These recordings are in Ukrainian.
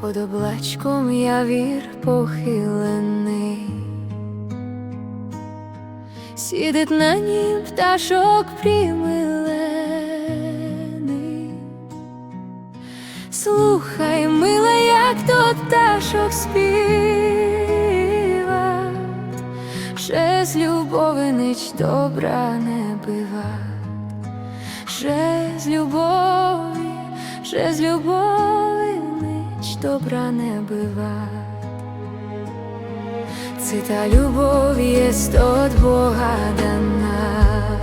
Под облачком явір похилений, сидить на нім пташок примилений. Слухай, мила, як то пташок співа, ще з любови ніч добра не бива, ще з любові, ще з любові добра не бива. Це та любов єсть от Бога дана.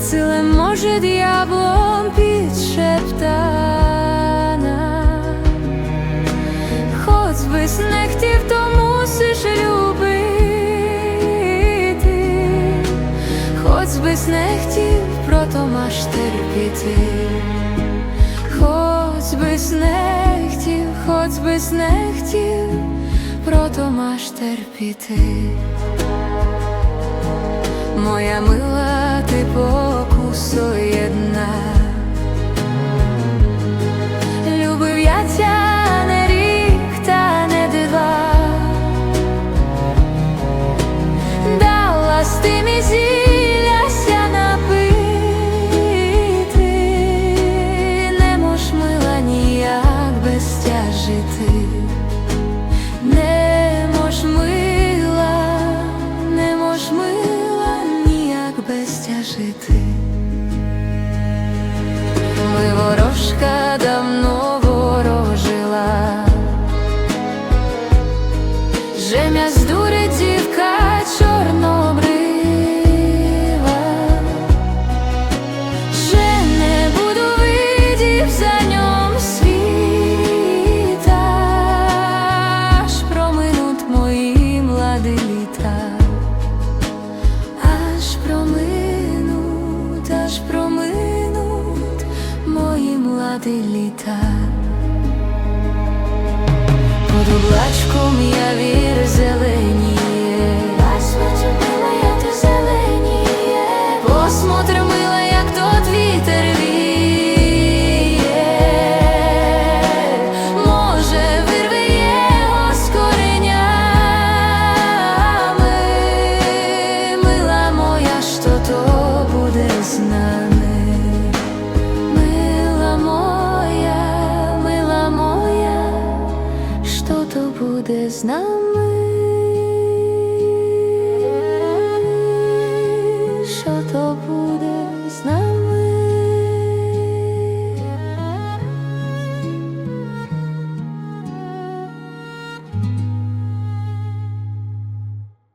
Ціле може дьяволом підшептана. Хоч би не хотів, то мусиш любити. Хоч би не хотів, прото маш терпіти. Хоч би не хотів, хоч би не хотів, прото маш терпіти. Моя мила, ти покусо єдна. жити. habilidad буде з нами.